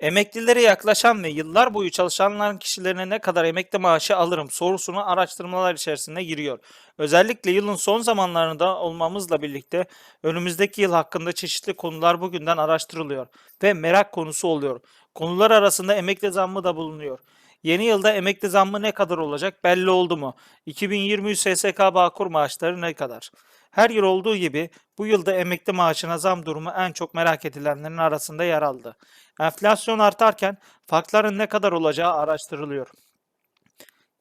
Emeklilere yaklaşan ve yıllar boyu çalışanların kişilerine ne kadar emekli maaşı alırım sorusunu araştırmalar içerisine giriyor. Özellikle yılın son zamanlarında olmamızla birlikte önümüzdeki yıl hakkında çeşitli konular bugünden araştırılıyor ve merak konusu oluyor. Konular arasında emekli zammı da bulunuyor. Yeni yılda emekli zammı ne kadar olacak belli oldu mu? 2023 SSK Bağkur maaşları ne kadar? Her yıl olduğu gibi bu yılda emekli maaşına zam durumu en çok merak edilenlerin arasında yer aldı. Enflasyon artarken farkların ne kadar olacağı araştırılıyor.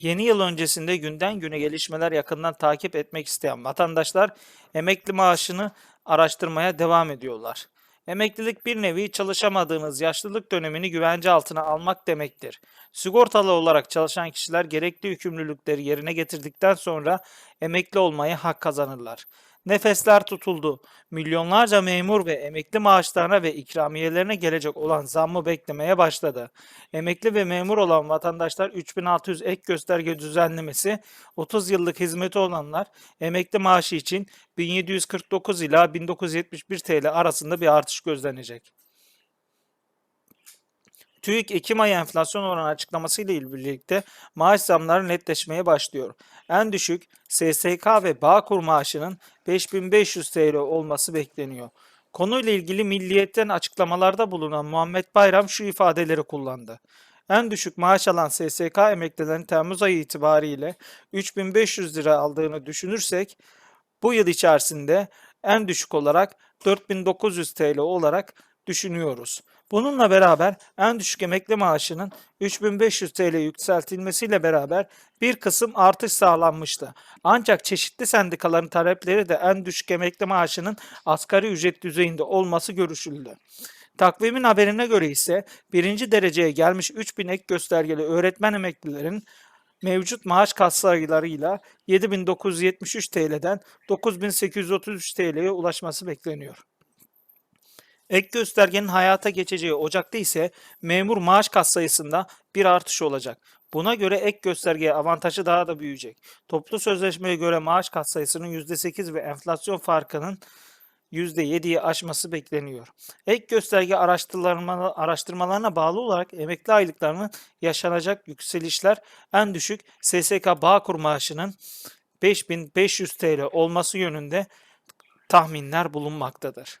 Yeni yıl öncesinde günden güne gelişmeler yakından takip etmek isteyen vatandaşlar emekli maaşını araştırmaya devam ediyorlar. Emeklilik bir nevi çalışamadığınız yaşlılık dönemini güvence altına almak demektir. Sigortalı olarak çalışan kişiler gerekli yükümlülükleri yerine getirdikten sonra emekli olmaya hak kazanırlar. Nefesler tutuldu. Milyonlarca memur ve emekli maaşlarına ve ikramiyelerine gelecek olan zammı beklemeye başladı. Emekli ve memur olan vatandaşlar 3600 ek gösterge düzenlemesi, 30 yıllık hizmeti olanlar emekli maaşı için 1749 ila 1971 TL arasında bir artış gözlenecek. TÜİK Ekim ayı enflasyon oranı açıklamasıyla birlikte maaş zamları netleşmeye başlıyor. En düşük SSK ve Bağkur maaşının 5500 TL olması bekleniyor. Konuyla ilgili milliyetten açıklamalarda bulunan Muhammed Bayram şu ifadeleri kullandı. En düşük maaş alan SSK emeklilerin Temmuz ayı itibariyle 3500 lira aldığını düşünürsek bu yıl içerisinde en düşük olarak 4900 TL olarak düşünüyoruz. Bununla beraber en düşük emekli maaşının 3500 TL yükseltilmesiyle beraber bir kısım artış sağlanmıştı. Ancak çeşitli sendikaların talepleri de en düşük emekli maaşının asgari ücret düzeyinde olması görüşüldü. Takvimin haberine göre ise birinci dereceye gelmiş 3000 ek göstergeli öğretmen emeklilerin mevcut maaş katsayılarıyla 7973 TL'den 9833 TL'ye ulaşması bekleniyor. Ek göstergenin hayata geçeceği Ocak'ta ise memur maaş katsayısında bir artış olacak. Buna göre ek göstergeye avantajı daha da büyüyecek. Toplu sözleşmeye göre maaş katsayısının %8 ve enflasyon farkının %7'yi aşması bekleniyor. Ek gösterge araştırmalarına bağlı olarak emekli aylıklarının yaşanacak yükselişler en düşük SSK Bağkur maaşının 5500 TL olması yönünde tahminler bulunmaktadır.